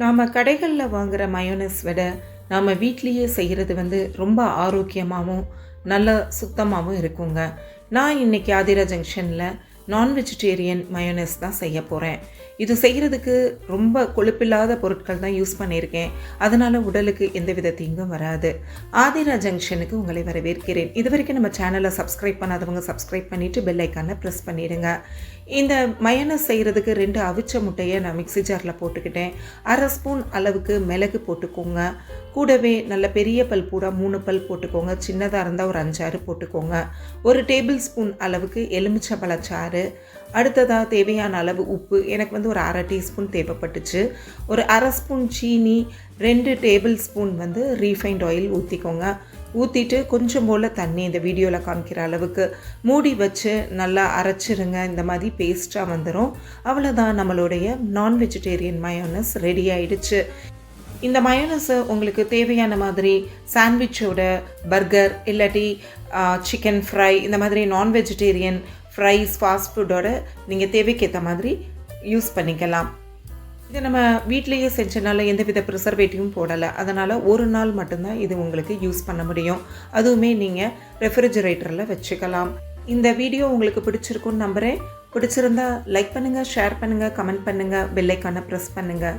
நாம் கடைகளில் வாங்குகிற மயோனஸ் விட நாம் வீட்லேயே செய்கிறது வந்து ரொம்ப ஆரோக்கியமாகவும் நல்ல சுத்தமாகவும் இருக்குங்க. நான் இன்னைக்கு ஆதிரா ஜங்ஷனில் நான் வெஜிடேரியன் மயோனஸ் தான் செய்ய போகிறேன் இது செய்கிறதுக்கு ரொம்ப கொழுப்பில்லாத பொருட்கள் தான் யூஸ் பண்ணியிருக்கேன். அதனால் உடலுக்கு எந்தவித தீங்கும் வராது. ஆதிரா ஜங்ஷனுக்கு உங்களை வரவேற்கிறேன். இது வரைக்கும் நம்ம சேனலை சப்ஸ்கிரைப் பண்ணாதவங்க சப்ஸ்கிரைப் பண்ணிவிட்டு பெல் ஐக்கானை ப்ரெஸ் பண்ணிடுங்க. இந்த மயனஸ் செய்கிறதுக்கு ரெண்டு அவிச்ச முட்டையை நான் மிக்ஸி ஜாரில் போட்டுக்கிட்டேன். அரை ஸ்பூன் அளவுக்கு மிளகு போட்டுக்கோங்க. கூடவே நல்ல பெரிய பல் பூரா மூணு பல் போட்டுக்கோங்க. சின்னதாக இருந்தால் ஒரு அஞ்சாறு போட்டுக்கோங்க. ஒரு டேபிள் ஸ்பூன் அளவுக்கு எலுமிச்சை பழச்சாறு அடுத்ததாக தேவையான அளவு உப்பு. எனக்கு வந்து ஒரு அரை டீஸ்பூன் தேவைப்பட்டுச்சு. ஒரு அரை ஸ்பூன் சீனி ரெண்டு டேபிள் ஸ்பூன் வந்து ரீஃபைண்ட் ஆயில் ஊற்றிக்கோங்க ஊற்றிட்டு கொஞ்சம் போல் தண்ணி இந்த வீடியோவில் காமிக்கிற அளவுக்கு. மூடி வச்சு நல்லா அரைச்சிருங்க. இந்த மாதிரி பேஸ்ட்டாக வந்துடும் அவ்வளோதான் நம்மளுடைய நான் வெஜிடேரியன் மயோனஸ் ரெடி ஆயிடுச்சு. இந்த மயோனஸை உங்களுக்கு தேவையான மாதிரி சாண்ட்விச்சோட பர்கர் இல்லாட்டி சிக்கன் ஃப்ரை இந்த மாதிரி நான் வெஜிடேரியன் ஃப்ரைஸ் ஃபாஸ்ட் ஃபுட்டோட நீங்கள் தேவைக்கேற்ற மாதிரி யூஸ் பண்ணிக்கலாம். இதை நம்ம வீட்லேயே செஞ்சனால எந்தவித ப்ரிசர்வேட்டிவும் போடலை. அதனால் ஒரு நாள் மட்டும்தான் இது உங்களுக்கு யூஸ் பண்ண முடியும். அதுவுமே நீங்கள் ரெஃப்ரிஜரேட்டரில் வச்சுக்கலாம். இந்த வீடியோ உங்களுக்கு பிடிச்சிருக்குன்னு நம்புகிறேன் பிடிச்சிருந்தா லைக் பண்ணுங்கள் ஷேர் பண்ணுங்கள் கமெண்ட் பண்ணுங்கள் பெல்லைக்கான ப்ரெஸ் பண்ணுங்கள்